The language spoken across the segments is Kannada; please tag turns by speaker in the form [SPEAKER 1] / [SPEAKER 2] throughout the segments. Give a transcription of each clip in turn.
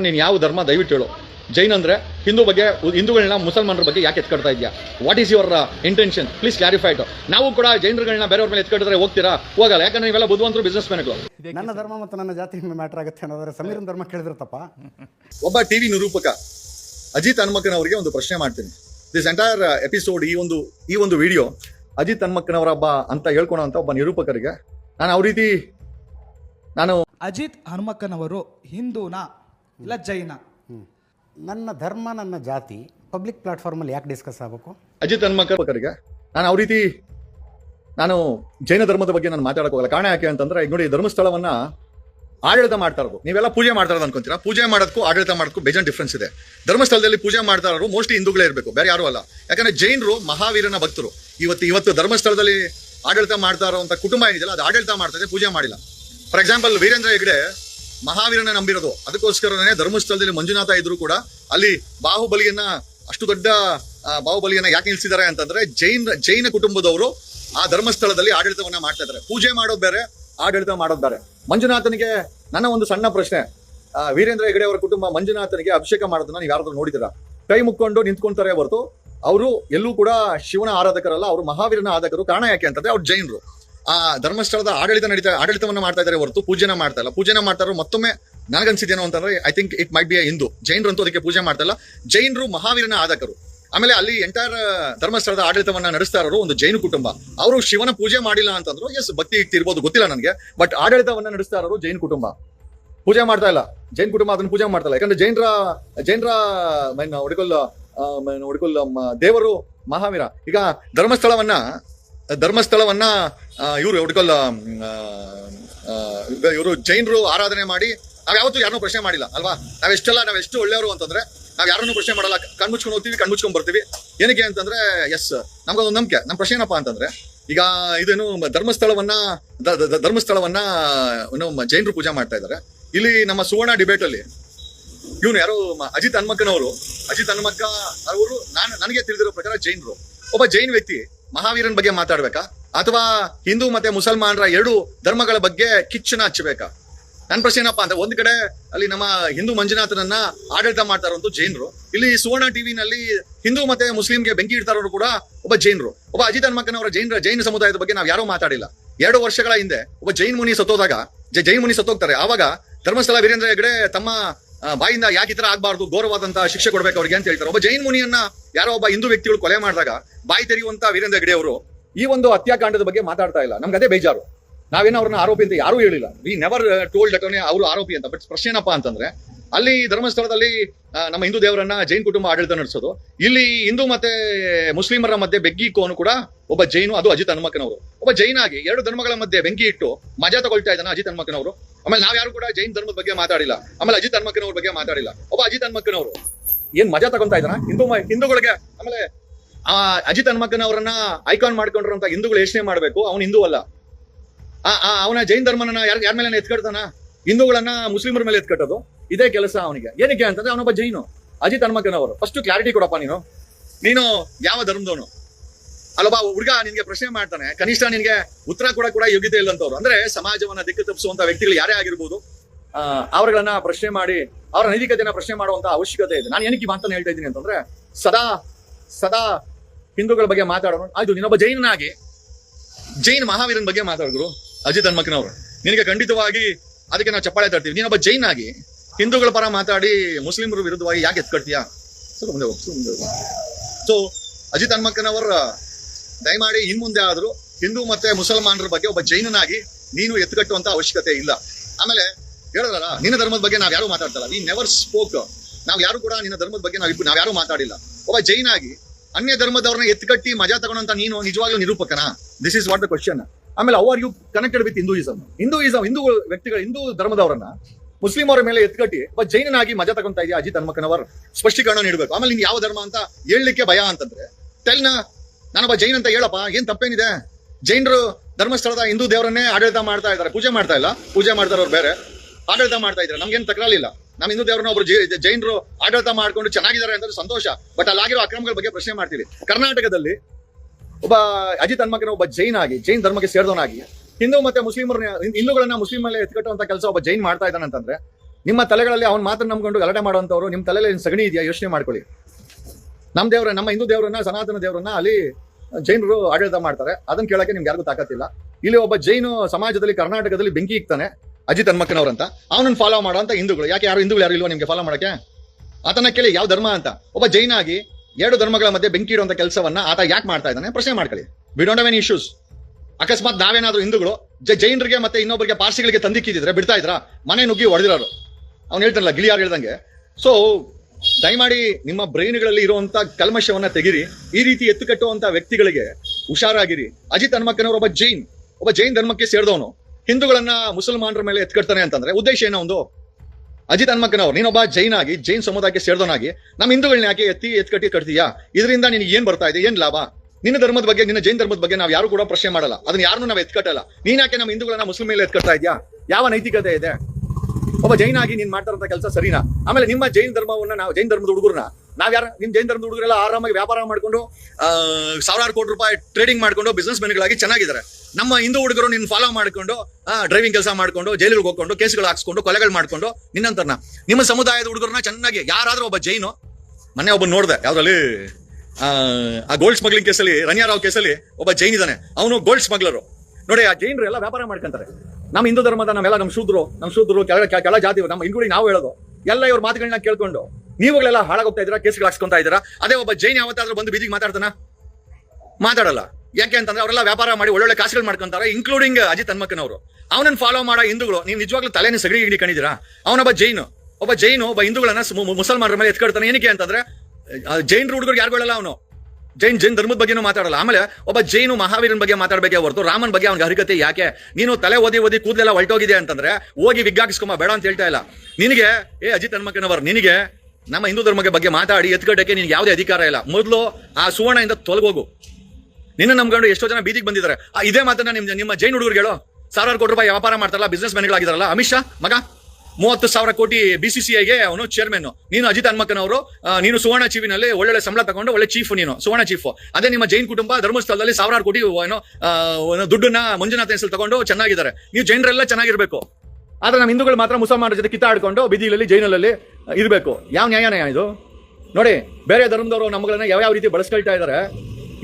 [SPEAKER 1] ನೀನು ಯಾವ ಧರ್ಮ ದಯವಿಟ್ಟು ಹೇಳು. ಜೈನ್ ಅಂದ್ರೆ ಹಿಂದೂ ಬಗ್ಗೆ ಹಿಂದೂಗಳನ್ನ ಮುಸಲ್ಮಾನರ ಬಗ್ಗೆ ಯಾಕೆ ಎತ್ಕೊಡ್ತಾ ಇದೆಯಾ what is your intention please clarified ನಾವು ಕೂಡ ಜೈನರುಗಳನ್ನ ಬೇರೆಯವ್ರ ಮೇಲೆ ಎತ್ಕೊಟ್ಟಿದ್ರೆ ಹೋಗ್ತೀರಾ? ಹೋಗಲ್ಲ. ಯಾಕಂದ್ರೆ ನೀವೆಲ್ಲ ಬುದ್ಧಿವಂತರು ಬಿಸ್ನೆಸ್ ಮ್ಯಾನ್ಗಳು
[SPEAKER 2] ನನ್ನ ಧರ್ಮ ಮತ್ತು ನನ್ನ ಜಾತಿ ಮ್ಯಾಟರ್ ಆಗುತ್ತೆ ಅನ್ನೋದ್ರೆ ಸಮೀರನ್ ಧರ್ಮ ಕೇಳಿದ್ರೆ ತಪ್ಪ
[SPEAKER 1] ಒಬ್ಬ ಟಿವಿ ನಿರೂಪಕ ಅಜಿತ್ ಹನುಮಕ್ಕನ್ ಅವರಿಗೆ ಒಂದು ಪ್ರಶ್ನೆ ಮಾಡ್ತೀನಿ. ದಿಸ್ ಎಂಟೈರ್ ಎಪಿಸೋಡ್ ಈ ಒಂದು ಈ ಒಂದು ವಿಡಿಯೋ ಅಜಿತ್ ಹನುಮಕ್ಕನವರ ಹಬ್ಬ ಅಂತ ಹೇಳ್ಕೊಳೋ ಅಂತ ಒಬ್ಬ ನಿರೂಪಕರಿಗೆ. ನಾನು ಅವ್ರ ರೀತಿ ನಾನು
[SPEAKER 3] ಅಜಿತ್ ಹನುಮಕ್ಕನವರು ಹಿಂದೂನಾ ಇಲ್ಲ ಜೈನ.
[SPEAKER 2] ನನ್ನ ಧರ್ಮ ನನ್ನ ಜಾತಿ ಪಬ್ಲಿಕ್ ಪ್ಲಾಟ್ಫಾರ್ಮಲ್ಲಿ ಯಾಕೆ ಡಿಸ್ಕಸ್ ಆಗಬೇಕು?
[SPEAKER 1] ಅಜಿತ್ ಹನ್ಮಕರಿಗೆ ನಾನು ಅವ್ರ ರೀತಿ ನಾನು ಜೈನ ಧರ್ಮದ ಬಗ್ಗೆ ನಾನು ಮಾತಾಡಕ್ಕೆ ಹೋಗಲ್ಲ. ಕಾರಣ ಯಾಕೆ ಅಂತಂದ್ರೆ ಈಗ ನೋಡಿ ಧರ್ಮಸ್ಥಳವನ್ನ ಆಡಳಿತ ಮಾಡ್ತಾ ಇರೋದು. ನೀವೆಲ್ಲ ಪೂಜೆ ಮಾಡ್ತಾ ಇರೋದು ಅನ್ಕೊಂತೀರಾ? ಪೂಜೆ ಮಾಡೋದಕ್ಕೂ ಆಡಳಿತ ಮಾಡೋದಕ್ಕೂ ಬೇಜಾನ್ ಡಿಫ್ರೆನ್ಸ್ ಇದೆ. ಧರ್ಮಸ್ಥಳದಲ್ಲಿ ಪೂಜೆ ಮಾಡ್ತಾ ಇರೋರು ಮೋಸ್ಟ್ಲಿ ಹಿಂದೂಗಳೇ ಇರಬೇಕು ಬೇರೆ ಯಾರು ಅಲ್ಲ. ಯಾಕಂದ್ರೆ ಜೈನರು ಮಹಾವೀರನ ಭಕ್ತರು. ಇವತ್ತು ಇವತ್ತು ಧರ್ಮಸ್ಥಳದಲ್ಲಿ ಆಡಳಿತ ಮಾಡ್ತಾ ಇರುವಂತ ಕುಟುಂಬ ಏನಿದೆಯಲ್ಲ ಅದು ಆಡಳಿತ ಮಾಡ್ತಾ ಇದೆ ಪೂಜೆ ಮಾಡಿಲ್ಲ. ಫಾರ್ ಎಕ್ಸಾಂಪಲ್ ವೀರೇಂದ್ರ ಹೆಗ್ಡೆ ಮಹಾವೀರನ ನಂಬಿರೋದು. ಅದಕ್ಕೋಸ್ಕರನೇ ಧರ್ಮಸ್ಥಳದಲ್ಲಿ ಮಂಜುನಾಥ ಇದ್ರು ಕೂಡ ಅಲ್ಲಿ ಬಾಹುಬಲಿಯನ್ನ ಅಷ್ಟು ದೊಡ್ಡ ಬಾಹುಬಲಿಯನ್ನ ಯಾಕೆ ನಿಲ್ಸಿದ್ದಾರೆ ಅಂತಂದ್ರೆ ಜೈನ್, ಜೈನ ಕುಟುಂಬದವರು ಆ ಧರ್ಮಸ್ಥಳದಲ್ಲಿ ಆಡಳಿತವನ್ನ ಮಾಡ್ತಾ ಇದ್ದಾರೆ ಪೂಜೆ ಮಾಡೋದು ಬೇರೆ, ಆಡಳಿತ ಮಾಡೋದು ಬೇರೆ. ಮಂಜುನಾಥನಿಗೆ ನನ್ನ ಒಂದು ಸಣ್ಣ ಪ್ರಶ್ನೆ. ವೀರೇಂದ್ರ ಹೆಗಡೆ ಅವರ ಕುಟುಂಬ ಮಂಜುನಾಥನಿಗೆ ಅಭಿಷೇಕ ಮಾಡೋದನ್ನ ನೀವು ಯಾರಾದ್ರೂ ನೋಡಿದಿರ ಕೈ ಮುಕ್ಕೊಂಡು ನಿಂತ್ಕೊಂತಾರೆ ಹೊರತು, ಅವರು ಎಲ್ಲೂ ಕೂಡ ಶಿವನ ಆರಾಧಕರಲ್ಲ, ಅವರು ಮಹಾವೀರನ ಆರಾಧಕರು. ಕಾರಣ ಯಾಕೆ ಅಂತಂದ್ರೆ ಅವ್ರು ಜೈನರು. ಆ ಧರ್ಮಸ್ಥಳದ ಆಡಳಿತ ನಡೀತಾ, ಆಡಳಿತವನ್ನ ಮಾಡ್ತಾ ಇದ್ದಾರೆ ಹೊರತು ಪೂಜೆನ ಮಾಡ್ತಾ ಇಲ್ಲ. ಪೂಜೆನ ಮಾಡ್ತಾರೋ ಮತ್ತೊಮ್ಮೆ ನನಗನ್ಸಿದ್ದೇನೋ ಅಂತಂದ್ರೆ I think it might be Hindu. ಜೈನರು ಅಂತೂ ಅದಕ್ಕೆ ಪೂಜೆ ಮಾಡ್ತಾ ಜೈನರು ಮಹಾವೀರನ ಆದಕರು. ಆಮೇಲೆ ಅಲ್ಲಿ ಎಂಟೈರ್ ಧರ್ಮಸ್ಥಳದ ಆಡಳಿತವನ್ನ ನಡೆಸ್ತಾ ಇರೋರು ಒಂದು ಜೈನ ಕುಟುಂಬ. ಅವರು ಶಿವನ ಪೂಜೆ ಮಾಡಿಲ್ಲ ಅಂತಂದ್ರು ಎಸ್ ಭಕ್ತಿ ಇರ್ಬೋದು ಗೊತ್ತಿಲ್ಲ ನನಗೆ. ಬಟ್ ಆಡಳಿತವನ್ನ ನಡೆಸ್ತಾ ಇರೋರು ಜೈನ ಕುಟುಂಬ. ಪೂಜೆ ಮಾಡ್ತಾ ಇಲ್ಲ. ಜೈನ್ ಕುಟುಂಬ ಅದನ್ನ ಪೂಜೆ ಮಾಡ್ತಾ ಇಲ್ಲ. ಯಾಕಂದ್ರೆ ಜೈನರ ಜೈನರ ಮೈನ್ ಹೊಡಿಕೊಲ್ಲ ಹೊಡಿಕೊಲ್ಲ ದೇವರು ಮಹಾವೀರ. ಈಗ ಧರ್ಮಸ್ಥಳವನ್ನ ಧರ್ಮಸ್ಥಳವನ್ನ ಇವರು ಹುಡ್ಕಲ್ ಇವರು ಜೈನರು ಆರಾಧನೆ ಮಾಡಿ, ನಾವ್ ಯಾವತ್ತೂ ಯಾರನ್ನೂ ಪ್ರಶ್ನೆ ಮಾಡಿಲ್ಲ, ಅಲ್ವಾ? ನಾವೆಷ್ಟೆಲ್ಲ ನಾವೆಷ್ಟು ಒಳ್ಳೆಯವರು ಅಂತಂದ್ರೆ, ನಾವ್ ಯಾರನ್ನೂ ಪ್ರಶ್ನೆ ಮಾಡಲ್ಲ. ಕಣ್ಮುಚ್ಕೊಂಡು ಹೋಗ್ತೀವಿ ಕಣ್ಮುಚ್ಕೊಂಡ್ ಬರ್ತೀವಿ. ಏನಕ್ಕೆ ಅಂತಂದ್ರೆ ಎಸ್ ನಮ್ಗೊಂದು ನಂಬಿಕೆ. ನಮ್ಮ ಪ್ರಶ್ನೆ ಏನಪ್ಪಾ ಅಂತಂದ್ರೆ, ಈಗ ಇದೇನು ಧರ್ಮಸ್ಥಳವನ್ನ ಧರ್ಮಸ್ಥಳವನ್ನ ಜೈನರು ಪೂಜೆ ಮಾಡ್ತಾ ಇದ್ದಾರೆ ಇಲ್ಲಿ ನಮ್ಮ ಸುವರ್ಣ ಡಿಬೇಟ್ ಅಲ್ಲಿ, ಇವನು ಯಾರು ಅಜಿತ್ ಹನ್ಮಕ್ಕನವರು, ಅಜಿತ್ ಹನ್ಮಕ್ಕ ಅವರು, ನಾನು, ನನಗೆ ತಿಳಿದಿರೋ ಪ್ರಕಾರ ಜೈನರು. ಒಬ್ಬ ಜೈನ್ ವ್ಯಕ್ತಿ ಮಹಾವೀರನ್ ಬಗ್ಗೆ ಮಾತಾಡ್ಬೇಕಾ? ಅಥವಾ ಹಿಂದೂ ಮತ್ತೆ ಮುಸಲ್ಮಾನರ ಎರಡು ಧರ್ಮಗಳ ಬಗ್ಗೆ ಕಿಚ್ಚನ ಹಚ್ಚಬೇಕಾ? ನನ್ನ ಪ್ರಶ್ನೆ ಏನಪ್ಪಾ ಅಂದ್ರೆ ಒಂದ್ ಕಡೆ ಅಲ್ಲಿ ನಮ್ಮ ಹಿಂದೂ ಮಂಜುನಾಥನನ್ನ ಆಡಳಿತ ಮಾಡ್ತಾರಂತೂ ಜೈನರು. ಇಲ್ಲಿ ಸುವರ್ಣ ಟಿವಿನಲ್ಲಿ ಹಿಂದೂ ಮತ್ತೆ ಮುಸ್ಲಿಂಗೆ ಬೆಂಕಿ ಇಡ್ತಾರೋರು ಕೂಡ ಒಬ್ಬ ಜೈನರು. ಒಬ್ಬ ಅಜಿತ್ ಹನ್ಮಕ್ಕನವರ ಜೈನ ಜೈನ ಸಮುದಾಯದ ಬಗ್ಗೆ ನಾವು ಯಾರೂ ಮಾತಾಡಿಲ್ಲ. ಎರಡು ವರ್ಷಗಳ ಹಿಂದೆ ಒಬ್ಬ ಜೈನ್ ಮುನಿ ಸತ್ತೋದಾಗ ಜೈನ್ ಮುನಿ ಸತ್ತೋಗ್ತಾರೆ. ಆವಾಗ ಧರ್ಮಸ್ಥಳ ವೀರೇಂದ್ರ ಹೆಗಡೆ ತಮ್ಮ ಬಾಯಿಂದ ಯಾಕೆ ಈ ತರ ಆಗ್ಬಾರ್ದು? ಘೋರವಾದಂತ ಶಿಕ್ಷೆ ಕೊಡ್ಬೇಕು ಅವ್ರಿಗೆ ಅಂತ ಹೇಳ್ತಾರೆ. ಒಬ್ಬ ಜೈನ್ ಮುನಿಯನ್ನ ಯಾರೋ ಒಬ್ಬ ಹಿಂದೂ ವ್ಯಕ್ತಿಗಳು ಕೊಲೆ ಮಾಡಿದಾಗ ಬಾಯಿ ತೆರೆಯುವಂತ ವೀರೇಂದ್ರ ಹೆಗಡೆ ಅವರು ಈ ಒಂದು ಹತ್ಯಾಕಾಂಡದ ಬಗ್ಗೆ ಮಾತಾಡ್ತಾ ಇಲ್ಲ. ನಮ್ಗೆ ಅದೇ ಬೇಜಾರು. ನಾವೇನೋ ಅವ್ರನ್ನ ಆರೋಪಿ ಅಂತ ಯಾರೂ ಹೇಳಿಲ್ಲ. ವಿ ನೆವರ್ ಟೋಲ್ಡ್ ಅಟೋನೆ ಅವರು ಆರೋಪಿ ಅಂತ. ಬಟ್ ಪ್ರಶ್ನೆ ಏನಪ್ಪಾ ಅಂತಂದ್ರೆ ಅಲ್ಲಿ ಧರ್ಮಸ್ಥಳದಲ್ಲಿ ನಮ್ಮ ಹಿಂದೂ ದೇವರನ್ನ ಜೈನ್ ಕುಟುಂಬ ಆಡಳಿತ ನಡೆಸೋದು. ಇಲ್ಲಿ ಹಿಂದೂ ಮತ್ತೆ ಮುಸ್ಲಿಮರ ಮಧ್ಯೆ ಬೆಗ್ಗಿಕೋನು ಕೂಡ ಒಬ್ಬ ಜೈನು ಅದು ಅಜಿತ್ ಹನುಮಕ್ಕನವರು. ಒಬ್ಬ ಜೈನ್ ಆಗಿ ಎರಡು ಧರ್ಮಗಳ ಮಧ್ಯೆ ಬೆಂಕಿ ಇಟ್ಟು ಮಜಾ ತಗೊಳ್ತಾ ಇದ್ದಾನೆ ಅಜಿತ್ ಹನುಮಕ್ಕನವರು. ಆಮೇಲೆ ನಾವ್ ಯಾರು ಕೂಡ ಜೈನ್ ಧರ್ಮದ ಬಗ್ಗೆ ಮಾತಾಡಿಲ್ಲ. ಆಮೇಲೆ ಅಜಿತ್ ಹನುಮಕ್ಕನವ್ರ ಬಗ್ಗೆ ಮಾತಾಡಿಲ್ಲ. ಒಬ್ಬ ಅಜಿತ್ ಹನುಮಕ್ಕನವರು. ಏನ್ ಮಜಾ ತಗೊಂತಾ ಇದ್ದಾನ? ಹಿಂದೂ ಹಿಂದೂಗಳಿಗೆ ಆಮೇಲೆ ಆ ಅಜಿತ್ ಹನುಮಕ್ಕನವರನ್ನ ಐಕಾನ್ ಮಾಡ್ಕೊಂಡಿರುವಂತ ಹಿಂದೂಗಳು ಯೋಚನೆ ಮಾಡ್ಬೇಕು. ಅವನು ಹಿಂದೂ ಅಲ್ಲ. ಆ, ಅವನ ಜೈನ್ ಧರ್ಮನ ಯಾರ ಯಾರ ಮೇಲೆ ಎತ್ಕಡ್ತಾನ ಹಿಂದೂಗಳನ್ನ ಮುಸ್ಲಿಮರ ಮೇಲೆ ಎತ್ಕಟ್ಟೋದು, ಇದೇ ಕೆಲಸ ಅವನಿಗೆ. ಏನಕ್ಕೆ ಅಂತಂದ್ರೆ ಅವನೊಬ್ಬ ಜೈನು, ಅಜಿತ್ ಹನುಮಕ್ಕನವರು ಫಸ್ಟ್ ಕ್ಲಾರಿಟಿ ಕೊಡಪ್ಪ ನೀನು. ನೀನು ಯಾವ ಧರ್ಮದವನು? ಅಲ್ಲೊಬ್ಬ ಹುಡುಗ ನಿನ್ಗೆ ಪ್ರಶ್ನೆ ಮಾಡ್ತಾನೆ, ಕನಿಷ್ಠ ನಿನ್ಗೆ ಉತ್ತರ ಕೂಡ ಕೂಡ ಯೋಗ್ಯತೆ ಇಲ್ಲಂತವ್ರು. ಅಂದ್ರೆ ಸಮಾಜವನ್ನ ದಿಕ್ಕು ತಪ್ಪಿಸುವಂತ ವ್ಯಕ್ತಿಗಳು ಯಾರೇ ಆಗಿರ್ಬೋದು ಅವರುಗಳನ್ನ ಪ್ರಶ್ನೆ ಮಾಡಿ, ಅವರ ನೈತಿಕತೆಯನ್ನ ಪ್ರಶ್ನೆ ಮಾಡುವಂತ ಅವಶ್ಯಕತೆ ಇದೆ. ನಾನು ಏನಕ್ಕೆ ಮಾತನ್ನ ಹೇಳ್ತಾ ಇದ್ದೀನಿ ಅಂತಂದ್ರೆ, ಸದಾ ಸದಾ ಹಿಂದೂಗಳ ಬಗ್ಗೆ ಮಾತಾಡೋನು. ಆಯ್ತು ನೀನೊಬ್ಬ ಜೈನನಾಗಿ, ಜೈನ್ ಮಹಾವೀರನ್ ಬಗ್ಗೆ ಮಾತಾಡಿದ್ರು ಅಜಿತ್ ಹನ್ಮಕ್ಕನವರು ನಿನಗೆ ಖಂಡಿತವಾಗಿ ಅದಕ್ಕೆ ನಾವು ಚಪ್ಪಾಳೆ ತರ್ತೀವಿ. ನೀನೊಬ್ಬ ಜೈನ್ ಆಗಿ ಹಿಂದೂಗಳ ಪರ ಮಾತಾಡಿ ಮುಸ್ಲಿಮರ ವಿರುದ್ಧವಾಗಿ ಯಾಕೆ ಎತ್ಕೊಳ್ತೀಯಾ? ಸ್ವಲ್ಪ ಮುಂದೆ ಹೋಗು ಮುಂದೆ ಸೊ ಅಜಿತ್ ಹನ್ಮಕ್ಕನವರ ದಯಮಾಡಿ ಇನ್ ಮುಂದೆ ಆದ್ರೂ ಹಿಂದೂ ಮತ್ತೆ ಮುಸಲ್ಮಾನರ ಬಗ್ಗೆ ಒಬ್ಬ ಜೈನನಾಗಿ ನೀನು ಎತ್ತುಕಟ್ಟುವಂತ ಅವಶ್ಯಕತೆ ಇಲ್ಲ. ಆಮೇಲೆ ಹೇಳೋದಲ್ಲ, ನಿನ್ನ ಧರ್ಮದ ಬಗ್ಗೆ ನಾವ್ ಯಾರು ಮಾತಾಡ್ತಲ್ಲ. ಈ ನೆವರ್ ಸ್ಪೋಕ್ ನಾವ್ ಯಾರು ಕೂಡ ನಿನ್ನ ಧರ್ಮದ ಬಗ್ಗೆ ನಾವ್ ನಾವ್ ಯಾರು ಮಾತಾಡಿಲ್ಲ. ಒಬ್ಬ ಜೈನ್ ಆಗಿ ಅನ್ಯ ಧರ್ಮದವ್ರನ್ನ ಎತ್ಕಟ್ಟಿ ಮಜಾ ತಗೊಂಡಂತ ನೀನು ನಿಜವಾಗ್ಲೂ ನಿರೂಪಕನಾ? This is what the question ಆಮೇಲೆ are you connected with Hinduism Hinduism Hindu ವ್ಯಕ್ತಿಗಳು, ಹಿಂದೂ ಧರ್ಮದವರನ್ನ ಮುಸ್ಲಿಂ ಅವರ ಮೇಲೆ ಎತ್ಕಟ್ಟಿ, ಒಬ್ಬ ಜೈನನಾಗಿ ಮಜಾ ತಗೊಂತಾ ಇದೆಯಾ ಅಜಿತ್ ಹನ್ಮಕ್ಕನವರ್ ಸ್ಪಷ್ಟೀಕರಣ ನೀಡಬೇಕು. ಆಮೇಲೆ ನಿಮ್ಗೆ ಯಾವ ಧರ್ಮ ಅಂತ ಹೇಳಲಿಕ್ಕೆ ಭಯ ಅಂತಂದ್ರೆ ತೆಲ್ನ ನಾನೊಬ್ಬ ಜೈನ್ ಅಂತ ಹೇಳಪ್ಪ, ಏನ್ ತಪ್ಪೇನಿದೆ? ಜೈನರು ಧರ್ಮಸ್ಥಳದ ಹಿಂದೂ ದೇವರನ್ನೇ ಆಡಳಿತ ಮಾಡ್ತಾ ಇದ್ದಾರೆ. ಪೂಜೆ ಮಾಡ್ತಾ ಇಲ್ಲ. ಪೂಜೆ ಮಾಡ್ತಾರೆ ಅವ್ರು ಬೇರೆ. ಆಡಳಿತ ಮಾಡ್ತಾ ಇದ್ದಾರೆ. ನಮ್ಗೇನ್ ತಕರಾಲಿಲ್ಲ ನಮ್ಮ ಹಿಂದೂ ದೇವರನ್ನ ಒಬ್ರು ಜೈನರು ಆಡಳಿತ ಮಾಡ್ಕೊಂಡು ಚೆನ್ನಾಗಿದ್ದಾರೆ ಅಂತಂದ್ರೆ ಸಂತೋಷ. ಬಟ್ ಅಲ್ಲಾಗಿರೋ ಅಕ್ರಮಗಳ ಬಗ್ಗೆ ಪ್ರಶ್ನೆ ಮಾಡ್ತೀವಿ. ಕರ್ನಾಟಕದಲ್ಲಿ ಒಬ್ಬ ಅಜಿತ್ ಹನ್ಮಕ್ಕನ ಒಬ್ಬ ಜೈನ್ ಆಗಿ, ಜೈನ್ ಧರ್ಮಕ್ಕೆ ಸೇರಿದವನಾಗಿ, ಹಿಂದೂ ಮತ್ತೆ ಮುಸ್ಲಿಮರನ್ನ ಹಿಂದೂಗಳನ್ನ ಮುಸ್ಲಿಂ ಮೇಲೆ ಎತ್ಕಟ್ಟುವಂತ ಕೆಲಸ ಒಬ್ಬ ಜೈನ್ ಮಾಡ್ತಾ ಇದ್ದಾನೆ ಅಂತಂದ್ರೆ, ನಿಮ್ಮ ತಲೆಗಳಲ್ಲಿ ಅವ್ನ ಮಾತ್ರ ನಂಬ್ಕೊಂಡು ಗಲಾಟೆ ಮಾಡುವಂತವ್ರು ನಿಮ್ಮ ತಲೆಯಲ್ಲಿ ಸಗಣಿ ಇದೆಯಾ? ಯೋಚನೆ ಮಾಡ್ಕೊಳ್ಳಿ. ನಮ್ಮ ದೇವರ, ನಮ್ಮ ಹಿಂದೂ ದೇವರನ್ನ, ಸನಾತನ ದೇವರನ್ನ ಅಲ್ಲಿ ಜೈನರು ಆಡಳಿತ ಮಾಡ್ತಾರೆ. ಅದನ್ನ ಕೇಳಕ್ಕೆ ನಿಮ್ಗೆ ಯಾರಿಗೂ ತಾಕತ್ತಿಲ್ಲ. ಇಲ್ಲಿ ಒಬ್ಬ ಜೈನು ಸಮಾಜದಲ್ಲಿ ಕರ್ನಾಟಕದಲ್ಲಿ ಬೆಂಕಿ ಇಕ್ತಾನೆ ಅಜಿತ್ ಹನ್ಮಕ್ಕನವ್ರಂತ ಅವನನ್ನು ಫಾಲೋ ಮಾಡುವಂತ ಹಿಂದೂಗಳು. ಯಾಕೆ ಯಾರು ಹಿಂದೂಗಳು ಯಾರು ಇಲ್ವಾ ನಿಮ್ಗೆ ಫಾಲೋ ಮಾಡಕ್ಕೆ? ಆತನ ಕೇಳಿ ಯಾವ ಧರ್ಮ ಅಂತ. ಒಬ್ಬ ಜೈನ್ ಆಗಿ ಎರಡು ಧರ್ಮಗಳ ಮಧ್ಯೆ ಬೆಂಕಿ ಇಡುವಂತ ಕೆಲಸವನ್ನ ಆತ ಯಾಕೆ ಮಾಡ್ತಾ ಇದ್ದಾನೆ? ಪ್ರಶ್ನೆ ಮಾಡ್ಕೊಳ್ಳಿ. We don't have any issues ಅಕಸ್ಮಾತ್ ನಾವೇನಾದ್ರೂ ಹಿಂದೂಗಳು ಜೈನರಿಗೆ ಮತ್ತೆ ಇನ್ನೊಬ್ಬರಿಗೆ ಪಾರ್ಸಿಗಳಿಗೆ ತಂದಿಕ್ಕಿದ್ರೆ ಬಿಡ್ತಾ ಇದ್ರ? ಮನೆ ನುಗ್ಗಿ ಹೊಡೆದಿರೋರು ಅವ್ನು ಹೇಳ್ತಾರಲ್ಲ ಗಿಳಿಯಾರ್ ಹೇಳ್ದಂಗೆ. ಸೊ ದಯಮಾಡಿ ನಿಮ್ಮ ಬ್ರೈನ್ಗಳಲ್ಲಿ ಇರುವಂತ ಕಲ್ಮಶವನ್ನ ತೆಗಿರಿ. ಈ ರೀತಿ ಎತ್ತು ಕಟ್ಟುವಂತ ವ್ಯಕ್ತಿಗಳಿಗೆ ಹುಷಾರಾಗಿರಿ. ಅಜಿತ್ ಹನುಮಕ್ಕನವರು ಒಬ್ಬ ಜೈನ್. ಒಬ್ಬ ಜೈನ್ ಧರ್ಮಕ್ಕೆ ಸೇರಿದವನು. ಹಿಂದೂಗಳನ್ನ ಮುಸಲ್ಮಾನರ ಮೇಲೆ ಎತ್ಕಡ್ತಾನೆ ಅಂತಂದ್ರೆ ಉದ್ದೇಶ ಏನೋ ಒಂದು? ಅಜಿತ್ ಹನುಮಕ್ಕನವ್ರು ನೀನೊಬ್ಬ ಜೈನ್ ಆಗಿ, ಜೈನ್ ಸಮುದಾಯಕ್ಕೆ ಸೇರಿದವನಾಗಿ, ನಮ್ಮ ಹಿಂದೂಗಳನ್ನ ಯಾಕೆ ಎತ್ತಿ ಎತ್ಕಟ್ಟಿ ಕಟ್ತೀಯಾ? ಇದರಿಂದ ನಿನಗೆ ಏನ್ ಬರ್ತಾ ಇದೆ? ಏನ್ ಲಾಭ? ನಿನ್ನ ಧರ್ಮದ ಬಗ್ಗೆ, ನಿನ್ನ ಜೈನ್ ಧರ್ಮದ ಬಗ್ಗೆ ನಾವು ಯಾರು ಕೂಡ ಪ್ರಶ್ನೆ ಮಾಡಲ್ಲ. ಅದನ್ನ ಯಾರನ್ನೂ ನಾವು ಎತ್ಕಟ್ಟಲ್ಲ. ನೀನ್ ಯಾಕೆ ನಮ್ಮ ಹಿಂದೂಗಳನ್ನ ಮುಸ್ಲಿಂ ಮೇಲೆ ಎತ್ಕಟ್ತಾ ಇದೆಯಾ? ಯಾವ ನೈತಿಕತೆ ಇದೆ? ಒಬ್ಬ ಜೈನ್ ಆಗಿ ನೀನ್ ಮಾಡ್ತಾ ಇರೋ ಕೆಲಸ ಸರಿನಾ? ಆಮೇಲೆ ನಿಮ್ಮ ಜೈನ್ ಧರ್ಮವನ್ನ ನಾವು, ಜೈನ್ ಧರ್ಮದ ಹುಡುಗರನ್ನ, ನಾವ್ ಯಾರ, ನಿಮ್ ಜೈನ್ ಧರ್ಮದ ಹುಡುಗರೆಲ್ಲ ಆರಾಮಾಗಿ ವ್ಯಾಪಾರ ಮಾಡ್ಕೊಂಡು ಸಾವಿರಾರು ಕೋಟಿ ರೂಪಾಯಿ ಟ್ರೇಡಿಂಗ್ ಮಾಡ್ಕೊಂಡು ಬಿಸ್ನೆಸ್ ಮೆನ್ಗಳಾಗಿ ಚೆನ್ನಾಗಿದ್ದಾರೆ. ನಮ್ಮ ಹಿಂದೂ ಹುಡುಗರು ನಿನ್ನ ಫಾಲೋ ಮಾಡ್ಕೊಂಡು ಡ್ರೈವಿಂಗ್ ಕೆಲಸ ಮಾಡ್ಕೊಂಡು ಜೈಲಿಗೆ ಹೋಗ್ಕೊಂಡು ಕೇಸ್ಗಳು ಹಾಕ್ಸ್ಕೊಂಡು ಕೊಲೆಗಳು ಮಾಡ್ಕೊಂಡು ನಿನ್ನಂತರ್ನ. ನಿಮ್ಮ ಸಮುದಾಯದ ಹುಡುಗರನ್ನ ಚೆನ್ನಾಗಿ ಯಾರಾದ್ರೂ ಒಬ್ಬ ಜೈನು ಮೊನ್ನೆ ಒಬ್ಬ ನೋಡ್ದೆ ಯಾವ್ದ್ರಲ್ಲಿ ಆ, ಗೋಲ್ಡ್ ಸ್ಮಗ್ಲಿಂಗ್ ಕೇಸಲ್ಲಿ ರನ್ಯಾರಾವ್ ಕೇಸಲ್ಲಿ ಒಬ್ಬ ಜೈನ್ ಇದ್ದಾನೆ. ಅವನು ಗೋಲ್ಡ್ ಸ್ಮಗ್ಲರು ನೋಡಿ ಆ ಜೈನರು ಎಲ್ಲ ವ್ಯಾಪಾರ ಮಾಡ್ಕೊಂತಾರೆ. ನಮ್ಮ ಹಿಂದೂ ಧರ್ಮದ ನಾವೆಲ್ಲ ನಮ್ಮ ಶೂದ್ರು ನಮ್ಮ ಶೂದ್ರು ಕೆಳ ಕೆಳ- ಕೆಳ ಜಾತಿ ನಮ್ಮ ಇನ್ಕ್ಲೂಡಿಂಗ್ ನಾವು ಹೇಳೋದು. ಎಲ್ಲ ಇವ್ರ ಮಾತುಗಳನ್ನ ಕೇಳ್ಕೊಂಡು ನೀವುಗಳೆಲ್ಲ ಹಾಳಾಗೋಗ್ತಾ ಇದ್ದೀರಾ ಕೇಸ್ಗಳು ಹಾಕ್ಸ್ಕೊಂತ ಇದ್ದೀರಾ ಅದೇ ಒಬ್ಬ ಜೈನ್ ಯಾವತ್ತಾದ್ರೂ ಬಂದು ಬೀದಿಗೆ ಮಾತಾಡ್ತಾನ? ಮಾತಾಡಲ್ಲ. ಯಾಕೆ ಅಂತಂದ್ರೆ ಅವರೆಲ್ಲ ವ್ಯಾಪಾರ ಮಾಡಿ ಒಳ್ಳೊಳ್ಳೆ ಕಾಸುಗಳು ಮಾಡ್ಕೊಂತಾರೆ ಇನ್ಕ್ಲೂಡಿಂಗ್ ಅಜಿತ್ ಹನ್ಮಕ್ಕನವರು ಅವನನ್ನು ಫಾಲೋ ಮಾಡೋ ಹಿಂದೂಗಳು, ನೀವು ನಿಜವಾಗ್ಲೂ ತಲೆನೇ ಸಗಡಿ ಹಿಡಿ ಕಣಿದಿರಾ ಅವನೊಬ್ಬ ಜೈನು, ಒಬ್ಬ ಜೈನು, ಒಬ್ಬ ಹಿಂದೂಗಳನ್ನ ಮುಸಲ್ಮಾನರ ಮೇಲೆ ಎತ್ಕೊಡ್ತಾನೆ ಏನಕ್ಕೆ ಅಂತಂದ್ರೆ ಜೈನ್ ಹುಡುಗರು ಯಾರು ಹೇಳಲ್ಲ ಅವನು. ಜೈನ್ ಜೈನ್ ಧರ್ಮದ ಬಗ್ಗೆನೂ ಮಾತಾಡಲ್ಲ. ಆಮೇಲೆ ಒಬ್ಬ ಜೈನು ಮಹಾವೀರನ ಬಗ್ಗೆ ಮಾತಾಡಬೇಕೆ ಹೊರತು, ರಾಮನ್ ಬಗ್ಗೆ ಅವ್ನಿಗೆ ಅರ್ಹತೆ ಯಾಕೆ? ನೀನು ತಲೆ ಓದಿ ಓದಿ ಕೂದಲೆಲ್ಲ ಹೊಲ್ಟೋಗಿದೆ ಅಂತಂದ್ರೆ, ಹೋಗಿ ವಿಜ್ಞಾಪಿಸ್ಕೊಂಬ ಬೇಡ ಅಂತ ಹೇಳ್ತಾ ಇಲ್ಲ. ನಿನಗೆ, ಏ ಅಜಿತ್ ಹನ್ಮಕ್ಕನವರ್ ನಿನಗೆ ನಮ್ಮ ಹಿಂದೂ ಧರ್ಮದ ಬಗ್ಗೆ ಮಾತಾಡಿ ಎತ್ಕಟ್ಟಕ್ಕೆ ನಿನ್ಗೆ ಯಾವುದೇ ಅಧಿಕಾರ ಇಲ್ಲ. ಮೊದಲು ಆ ಸುವರ್ಣದಿಂದ ತೊಲಗೋಗು. ನಿನ್ನ ನಂಬ್ಕೊಂಡು ಎಷ್ಟೋ ಜನ ಬೀದಿಗೆ ಬಂದಿದ್ದಾರೆ ಇದೇ ಮಾತನ್ನ ನಿಮ್ ನಿಮ್ಮ ಜೈನ್ ಹುಡುಗರು ಹೇಳೋ ಸಾವಿರಾರು ಕೋಟಿ ರೂಪಾಯಿ ವ್ಯಾಪಾರ ಮಾಡ್ತಾರಲ್ಲ ಬಿಸ್ನೆಸ್ ಮ್ಯಾನ್ಗಳಾಗಿದಾರಲ್ಲ ಅಮಿತ್ ಶಾ, ಮಗ, ಮೂವತ್ತು ಸಾವಿರ ಕೋಟಿ ಬಿ ಸಿ ಸಿ ಅವನು ಚೇರ್ಮನ್ ನೀನು ಅಜಿತ್ ಹನ್ಮಕ್ಕನವರು ಅವರು ನೀನು ಸುವರ್ಣ ಚೀವಿನಲ್ಲಿ ಒಳ್ಳೊಳ್ಳೆ ಸಂಬಳ ತಗೊಂಡು ಒಳ್ಳೆ ಚೀಫ್ ನೀನು, ಸುವರ್ಣ ಚೀಫ್ ಅದೇ ನಿಮ್ಮ ಜೈನ್ ಕುಟುಂಬ ಧರ್ಮಸ್ಥಳದಲ್ಲಿ ಸಾವಿರಾರು ಕೋಟಿ, ಏನೋ ದುಡ್ಡನ್ನ ಮಂಜುನಾಥ ಹೆಸರು ತಗೊಂಡು ಚೆನ್ನಾಗಿದ್ದಾರೆ. ನೀವು ಜೈನರೆಲ್ಲ ಚೆನ್ನಾಗಿರ್ಬೇಕು. ಆದ್ರೆ ನಮ್ಮ ಹಿಂದೂಗಳು ಮಾತ್ರ ಮುಸಲ್ಮಾನರ ಜೊತೆ ಕಿತ್ತಾಡ್ಕೊಂಡು ಬೀದಿಗಳಲ್ಲಿ ಜೈನಲ್ಲಿ ಇರಬೇಕು. ಯಾವ ನ್ಯಾಯನೇ ಇದು? ನೋಡಿ, ಬೇರೆ ಧರ್ಮದವರು ನಮ್ಮಗಳನ್ನ ಯಾವ ಯಾವ ರೀತಿ ಬಳಸ್ಕೊಳ್ತಾ ಇದ್ದಾರೆ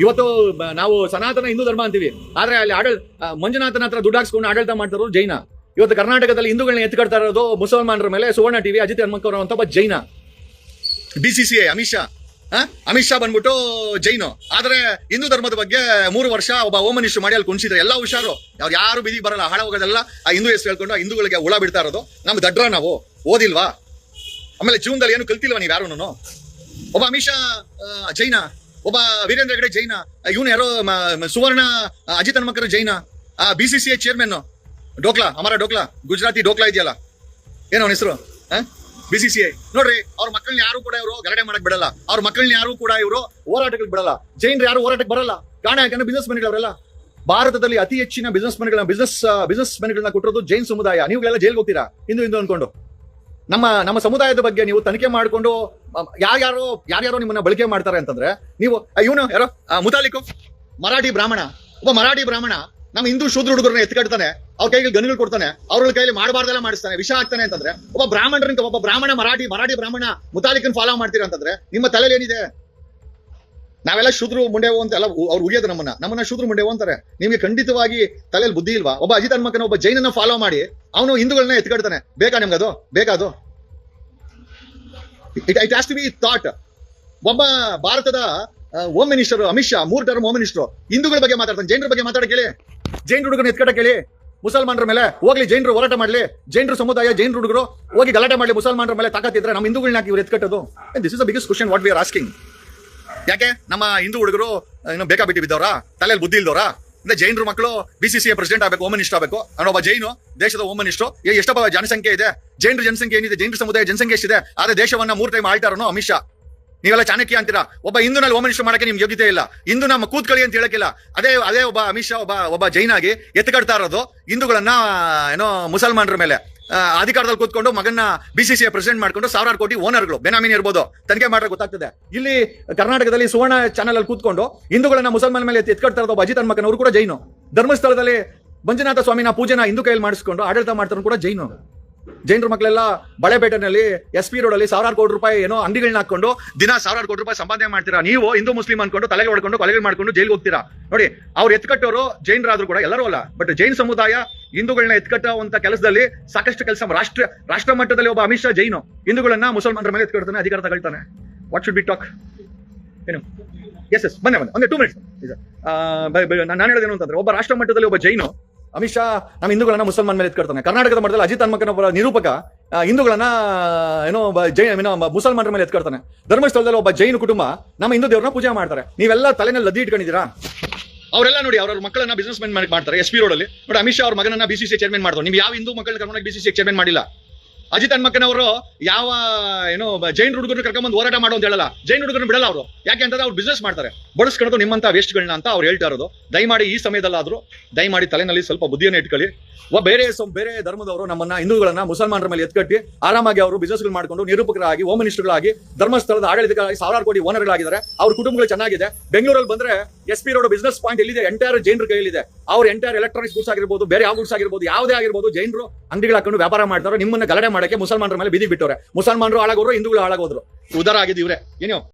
[SPEAKER 1] ಇವತ್ತು ನಾವು ಸನಾತನ ಹಿಂದೂ ಧರ್ಮ ಅಂತೀವಿ. ಆದ್ರೆ ಅಲ್ಲಿ ಆಡಳ ಮಂಜುನಾಥನ ಹತ್ರ ದುಡ್ಡು ಹಾಕ್ಸ್ಕೊಂಡು ಆಡಳಿತ ಮಾಡ್ತಾರೋ ಜೈನ. ಇವತ್ತು ಕರ್ನಾಟಕದಲ್ಲಿ ಹಿಂದೂಗಳನ್ನ ಎತ್ಕೊಳ್ತಾ ಇರೋದು ಮುಸಲ್ಮಾನರ ಮೇಲೆ ಸುವರ್ಣ ಟಿವಿ, ಅಜಿತ್ ಹನ್ಮಕ್ಕರ್ ಅಂತ ಒಬ್ಬ Jain. D C C I Amit Shah? Amit Shah ಬಂದ್ಬಿಟ್ಟು ಜೈನು. ಆದ್ರೆ ಹಿಂದೂ ಧರ್ಮದ ಬಗ್ಗೆ ಮೂರು ವರ್ಷ ಒಬ್ಬ ಮಿನಿಸ್ಟರ್ ಮಾಡಿ ಅಲ್ಲಿ ಕುಣಿಸಿದ್ರೆ ಎಲ್ಲ ಹುಷಾರು. ಅವ್ರು ಯಾರು ಬಿದಿ ಬರಲ್ಲ. ಹಾಳ ಹೋಗೋದೆಲ್ಲ ಆ ಹಿಂದೂ ಹೆಸರು ಹೇಳ್ಕೊಂಡು ಹಿಂದೂಗಳಿಗೆ ಹುಳ ಬಿಡ್ತಾ ಇರೋದು. ನಮ್ಮ ದಡ್ರ ನಾವು. ಓದಿಲ್ವಾ? ಆಮೇಲೆ ಜೀವನದಲ್ಲಿ ಏನು ಕಲ್ತಿಲ್ವಾ ನೀವು ಯಾರು ಒಬ್ಬ ಅಮಿತ್ ಶಾ ಜೈನ. ಒಬ್ಬ ವೀರೇಂದ್ರ ಹೆಗಡೆ ಜೈನ. ಇವನು ಯಾರೋ ಸುವರ್ಣ ಆ, Ajit Hanmakkar Jain. B C C I chairman dhokla ಅಮರ ಡೋಕ್ಲಾ ಗುಜರಾತಿ ಡೋಕ್ಲಾ ಇದೆಯಲ್ಲ? ಏನೋ ಅವನ ಹೆಸರು? ಬಿ ಸಿ ಸಿ ಐ ನೋಡ್ರಿ ಅವ್ರ ಮಕ್ಕಳನ್ನ ಯಾರು ಕೂಡ ಇವರು ಗರಡೆ ಮಾಡಕ್ ಬಿಡಲ್ಲ. ಅವ್ರ ಮಕ್ಕಳನ್ನ ಯಾರು ಕೂಡ ಇವರು ಹೋರಾಟಕ್ಕೆ ಬಿಡಲ್ಲ. ಜೈನರು ಯಾರು ಹೋರಾಟಕ್ಕೆ ಬರಲ್ಲ. ಕಾರಣ ಯಾಕಂದ್ರೆ ಬಿಸ್ನೆಸ್ ಅವರೆಲ್ಲ ಭಾರತದಲ್ಲಿ ಅತಿ ಹೆಚ್ಚಿನ ಬಿಸ್ನೆಸ್ ಮೆನ್ಗಳನ್ನ ಬಿಸ್ನೆಸ್ ಬಿಸ್ನೆಸ್ ಮನೆಗಳನ್ನ ಕೊಟ್ಟಿರೋದು ಜೈನ್ ಸಮುದಾಯ. ನೀವುಗಳೆಲ್ಲ ಜೈಲ್ಗೆ ಹೋಗ್ತೀರಾ? ಇಂದು ಇಂದು ಅನ್ಕೊಂಡು. ನಮ್ಮ ನಮ್ಮ ಸಮುದಾಯದ ಬಗ್ಗೆ ನೀವು ತನಿಖೆ ಮಾಡಿಕೊಂಡು ಯಾರ್ಯಾರೋ ಯಾರ್ಯಾರು ನಿಮ್ಮನ್ನ ಬಳಕೆ ಮಾಡ್ತಾರೆ ಅಂತಂದ್ರೆ ನೀವು ಇವನು ಯಾರೋ ಮುತಾಲಿಕು, ಮರಾಠಿ ಬ್ರಾಹ್ಮಣ. ಒಬ್ಬ ಮರಾಠಿ ಬ್ರಾಹ್ಮಣ, ನಮ್ಮ ಹಿಂದೂ ಶೂದ್ರ ಹುಡುಗರನ್ನ ಎತ್ಕಡ್ತಾನೆ ಅವ್ರ ಕೈಗೆ ಗನ್ಗಳು ಕೊಡ್ತಾನೆ ಅವ್ರ ಕೈಲಿ ಮಾಡಬಾರ್ದೆಲ್ಲ ಮಾಡಿಸ್ತಾನೆ, ವಿಷ ಆಗ್ತಾನೆ ಅಂತಂದ್ರೆ, ಒಬ್ಬ ಬ್ರಾಹ್ಮಣರಿಂದ ಒಬ್ಬ ಬ್ರಾಹ್ಮಣ ಮರಾಠಿ ಮರಾಠಿ ಬ್ರಾಹ್ಮಣ ಮುತಾಲಿಕನ್ ಫಾಲೋ ಮಾಡ್ತೀರಾ ಅಂತಂದ್ರೆ, ನಿಮ್ಮ ತಲೆಯಲ್ಲಿ ಏನಿದೆ? ನಾವೆಲ್ಲ ಶೂದ್ರ ಮುಂಡೆವು ಅಂತ ಎಲ್ಲ ಅವ್ರು ಉಳಿಯೋದು ನಮ್ಮನ್ನ. ನಮ್ಮನ್ನ ಶೂದ್ರ ಮುಂಡೆವು ಅಂತಾರೆ. ನಿಮಗೆ ಖಂಡಿತವಾಗಿ ತಲೆಯಲ್ಲಿ ಬುದ್ಧಿ ಇಲ್ವಾ? ಒಬ್ಬ ಅಜಿತ್ ಹನ್ಮಕನ ಒಬ್ಬ ಜೈನನ್ನ ಫಾಲೋ ಮಾಡಿ, ಅವನು ಹಿಂದೂಗಳನ್ನ ಎತ್ಕಡ್ತಾನೆ ಬೇಕಾ ನಿಮ್ಗದು? ಅದು ಬೇಕಾ ಅದು? It it has to be thought ಒಬ್ಬ ಭಾರತದ ಹೋಮ್ ಮಿನಿಸ್ಟರ್ ಅಮಿತ್ ಶಾ, ಮೂರ್ ಟರ್ಮ್ ಹೋಮ್ ಮಿನಿಸ್ಟರ್ ಹಿಂದೂಗಳ ಬಗ್ಗೆ ಮಾತಾಡ್ತಾನೆ. ಜೈನರ ಬಗ್ಗೆ ಮಾತಾಡಕ್ಕೆ ಕೇಳಿ. ಜೈನ್ ಹುಡುಗರು ಎತ್ಕಡ ಕೇಳಿ. ಮುಸಲ್ಮಾನರ ಮೇಲೆ ಹೋಗ್ಲಿ, ಜೈನರು ಹೋರಾಟ ಮಾಡ್ಲಿ. ಜೈನರು ಸಮುದಾಯ ಜೈನ್ ಹುಡುಗರು ಹೋಗಿ ಗಲಾಟೆ ಮಾಡ್ಲಿ. ಮುಸಲ್ಮಾನರ ಮೇಲೆ ತಾಕತ್ತಿದ್ರೆ ನಮ್ಮ ಹಿಂದೂಗಳನ್ನ ಇವ್ರು ಎತ್ಕಟ್ಟೋದು? This is the biggest question what we are asking ಯಾಕೆ? ನಮ್ಮ ಹಿಂದೂ ಹುಡುಗರು ಏನೋ ಬೇಕಾಬಿಟ್ಟಿ ಬಿದ್ದವರಾ? ತಲೆಯಲ್ಲಿ ಬುದ್ಧಿ ಇಲ್ದವ್ರ? ಅಂದ್ರೆ ಜೈನರು ಮಕ್ಕಳು ಬಿ ಸಿ ಸಿ ಪ್ರೆಸಿಡೆಂಟ್ ಆಗಬೇಕು ಓಮನ್ ಇಷ್ಟ ಆಗಬೇಕು. ಒಬ್ಬ ಜೈನು, ದೇಶದ ಓಮನ್ ಇಷ್ಟು ಎಷ್ಟಪ್ಪ ಜನಸಂಖ್ಯೆ ಇದೆ? ಜೈನರ ಜನಸಂಖ್ಯೆ ಏನಿದೆ? ಜೈನರ ಸಮುದಾಯ ಜನಸಂಖ್ಯೆ ಎಷ್ಟಿದೆ? ಆದ್ರೆ ದೇಶವನ್ನ ಮೂರು ಟೈಮ್ ಆಳ್ತಾರನು ಅಮಿತ್ ಶಾ. ನೀವೆಲ್ಲ ಚಾಣಕ್ಯ ಅಂತೀರಾ? ಒಬ್ಬ ಹಿಂದೂನಲ್ಲಿ ಓಮನ್ ಮಿನಿಸ್ಟರ್ ಮಾಡಕ್ಕೆ ನಿಮ್ಗೆ ಯೋಗ್ಯತೆ ಇಲ್ಲ. ಹಿಂದೂ ನಮ್ಮ ಕೂತ್ಕಳಿ ಅಂತ ಹೇಳಕ್ಕಿಲ್ಲ. ಅದೇ ಅದೇ ಒಬ್ಬ ಅಮಿತ್ ಶಾ, ಒಬ್ಬ ಒಬ್ಬ ಜೈನಾಗಿ ಎತ್ಕಡ್ತಾ ಇರೋದು ಹಿಂದೂಗಳನ್ನ, ಏನೋ ಮುಸಲ್ಮಾನರ ಮೇಲೆ. ಅಧಿಕಾರದಲ್ಲಿ ಕೂತ್ಕೊಂಡು ಮಗನ್ನ ಬಿ ಸಿ ಸಿ ಪ್ರೆಸಿಡೆಂಟ್ ಮಾಡ್ಕೊಂಡು ಸಾವಿರಾರು ಕೋಟಿ ಓನರ್ಗಳು ಬೆನಾಮಿನಿ ಇರ್ಬೋದು, ತನಿಖೆ ಮಾಡ್ರೆ ಗೊತ್ತಾಗ್ತದೆ. ಇಲ್ಲಿ ಕರ್ನಾಟಕದಲ್ಲಿ ಸುವರ್ಣ ಚಾನಲ್ ಅಲ್ಲಿ ಕೂತ್ಕೊಂಡು ಹಿಂದೂಗಳನ್ನ ಮುಸಲ್ಮಾನ ಮೇಲೆ ಎತ್ಕೊಡ್ತಾ ಇರೋದು ಅಜಿತ್ ಅವರು ಕೂಡ ಜೈನು. ಧರ್ಮಸ್ಥಳದಲ್ಲಿ ಮಂಜುನಾಥ ಸ್ವಾಮಿನ ಪೂಜೆನ ಹಿಂದೂ ಕೈಯಲ್ಲಿ ಮಾಡಿಸ್ಕೊಂಡು ಆಡಳಿತ ಮಾಡ್ತಾರ ಕೂಡ ಜೈನು. ಜೈನರ ಮಕ್ಕಳೆಲ್ಲ ಬಳೆಬೇಟೆನಲ್ಲಿ ಎಸ್ ಪಿ ರೋಡ್ ಅಲ್ಲಿ ಸಾವಿರಾರು ಕೋಟಿ ರೂಪಾಯಿ ಏನೋ ಅಂಗಡಿಗಳನ್ನ ಹಾಕೊಂಡು ದಿನ ಸಾವಿರಾರು ಕೋಟಿ ರೂಪಾಯಿ ಸಂಪಾದನೆ ಮಾಡ್ತೀರಾ? ನೀವು ಹಿಂದೂ ಮುಸ್ಲಿಂ ಅನ್ಕೊಂಡು ತಲೆಗೆ ಹೊಡ್ಕೊಂಡು ಕೊಲೆಗಳು ಮಾಡ್ಕೊಂಡು ಜೈಲಿಗೆ ಹೋಗ್ತೀರಾ? ನೋಡಿ, ಅವ್ರು ಎತ್ಕಟ್ಟೋರು ಜೈನರಾದ್ರು ಕೂಡ ಎಲ್ಲರೂ ಅಲ್ಲ ಬಟ್ ಜೈನ್ ಸಮುದಾಯ ಹಿಂದೂಗಳನ್ನ ಎತ್ಕಟ್ಟುವಂತ ಕೆಲಸದಲ್ಲಿ ಸಾಕಷ್ಟು ಕೆಲಸ ರಾಷ್ಟ್ರ ರಾಷ್ಟ್ರ ಮಟ್ಟದಲ್ಲಿ ಒಬ್ಬ ಅಮಿತ್ ಶಾ ಜೈನು. ಹಿಂದೂಗಳನ್ನ ಮುಸಲ್ಮಾನರ ಮೇಲೆ ಎತ್ಕೊಡ್ತಾನೆ, ಅಧಿಕಾರ ತಗೊಳ್ತಾನೆ. ವಾಟ್ ಶುಡ್ ಬಿ ಟಾಕ್ ಏನು? ಎಸ್ ಎಸ್ ಬನ್ನಿ ಬನ್ನಿ, ಒಂದೇ ಟೂ ಮಿನಿಟ್ಸ್ ನಾನು ಹೇಳೋದೇನು ಅಂತಂದ್ರೆ ಒಬ್ಬ ರಾಷ್ಟ್ರ ಮಟ್ಟದಲ್ಲಿ ಒಬ್ಬ ಜೈನು ಅಮಿತ್ ಶಾ ನಮ್ಮ ಹಿಂದೂಗಳನ್ನ ಮುಸಲ್ಮಾನ್ ಮೇಲೆ ಎತ್ಕೊಡ್ತಾನೆ ಕರ್ನಾಟಕದ ಮಟ್ಟದಲ್ಲಿ ಅಜಿತ್ ಒಬ್ಬ ನಿರೂಪಕ ಹಿಂದೂಗಳನ್ನ, ಏನೋ ಜೈನ್ ಮುಸಲ್ಮಾನರ ಮೇಲೆ ಎತ್ಕೊಡ್ತಾನೆ ಧರ್ಮಸ್ಥಳದಲ್ಲಿ ಒಬ್ಬ ಜೈನ ಕುಟುಂಬ ನಮ್ಮ ಹಿಂದೂ ದೇವ್ರನ್ನ ಪೂಜೆ ಮಾಡ್ತಾರೆ. ನೀವೆಲ್ಲ ತಲೆನಲ್ಲಿ ಲದ್ದಿ ಇಟ್ಕೊಂಡಿದ್ದೀರಾ? ಅವರೆಲ್ಲ ನೋಡಿ ಅವ್ರ ಮಕ್ಕಳನ್ನ ಬಿಸ್ನೆಸ್ ಮೆನ್ ಮಾಡ್ತಾರೆ ಎಸ್ ಪಿ ರೋಡ್ ಅಲ್ಲಿ. ನೋಡಿ, ಅಮಿತ್ ಶಾ ಅವ್ರ ಮಗನನ್ನ ಬಿಸಿಸಿ ಚೇರ್ಮನ್ ಮಾಡ್ತಾರೆ ನೀವು ಯಾವ ಹಿಂದೂ ಮಕ್ಕಳನ್ನ ಕರ್ನಾಟಕ ಬಿಸಿಸಿ ಚೇರ್ಮನ್ ಮಾಡಿಲ್ಲ? ಅಜಿತ್ ಹಣ್ಮಕ್ಕನವರು ಯಾವ, ಏನೋ ಜೈನ್ ಹುಡುಗರು ಕರ್ಕೊಂಡ್ಬಂದು ಹೋರಾಟ ಮಾಡೋ ಅಂತ ಹೇಳಲ್ಲ. ಜೈನ್ ಹುಡುಗರು ಬಿಡಲ್ಲ ಅವರು. ಯಾಕೆ ಅಂತಂದ್ರೆ ಅವ್ರು ಬಿಸ್ನೆಸ್ ಮಾಡ್ತಾರೆ. ಬಳಸ್ಕೊಂಡು ನಿಮ್ಮಂತ ವೇಸ್ಟ್ಗಳನ್ನ ಅಂತ ಅವ್ರು ಹೇಳ್ತಾ ಇರೋದು. ದಯಮಾಡಿ ಈ ಸಮಯದಲ್ಲಾದರೂ, ದಯಮಾಡಿ ತಲೆನಲ್ಲಿ ಸ್ವಲ್ಪ ಬುದ್ಧಿಯನ್ನು ಇಟ್ಕೊಳ್ಳಿ. ಬೇರೆ ಬೇರೆ ಧರ್ಮದವರು ನಮ್ಮನ್ನ ಹಿಂದೂಗಳನ್ನ ಮುಸಲ್ಮಾನರ ಮೇಲೆ ಎತ್ಕಟ್ಟಿ, ಆರಾಮಾಗಿ ಅವರು ಬಿಸ್ನೆಸ್ಗಳು ಮಾಡ್ಕೊಂಡು ನಿರೂಪಕರಾಗಿ ಹೋಮ್ ಮಿನಿಸ್ಟರ್ಗಳಾಗಿ ಧರ್ಮಸ್ಥಳದ ಆಡಳಿತಕ್ಕಾಗಿ ಸಾವಿರಾರು ಕೋಟಿ ಓನರ್ಗಳಾಗಿದ್ದಾರೆ. ಅವ್ರ ಕುಟುಂಬಗಳು ಚೆನ್ನಾಗಿದೆ. ಬೆಂಗಳೂರಲ್ಲಿ ಬಂದ್ರೆ S P road business point ಎಲ್ಲಿದೆ? ಎಂಟೈರ್ ಜೈನರ ಕೈಯಲ್ಲಿದೆ. ಅವ್ರ ಎಂಟೈರ್ ಎಲೆಕ್ಟ್ರಾನಿಕ್ಸ್ ಗೂಡ್ಸ್ ಆಗಿರ್ಬೋದು, ಬೇರೆ ಯಾವ ಗೂಡ್ಸ್ ಆಗಿರ್ಬೋದು, ಯಾವುದೇ ಆಗಿರ್ಬೋದು, ಜೈನರು ಅಂಗಡಿಗಳು ಹಾಕೊಂಡು ವ್ಯಾಪಾರ ಮಾಡ್ತಾರೋ ನಿಮ್ಮನ್ನ ಗಲಡೆ ಮಾಡಕ್ಕೆ ಮುಸಲ್ಮಾನರ ಮೇಲೆ ಬೀದಿ ಬಿಟ್ಟವ್ರೆ. ಮುಸಲ್ಮಾನರು ಹಾಳಾಗೋರು ಹಿಂದೂಗಳು ಹಾಳಾಗೋದ್ರು. ಉದಾರ ಆಗಿದ್ದು ಇವ್ರೆ. ಏನೋ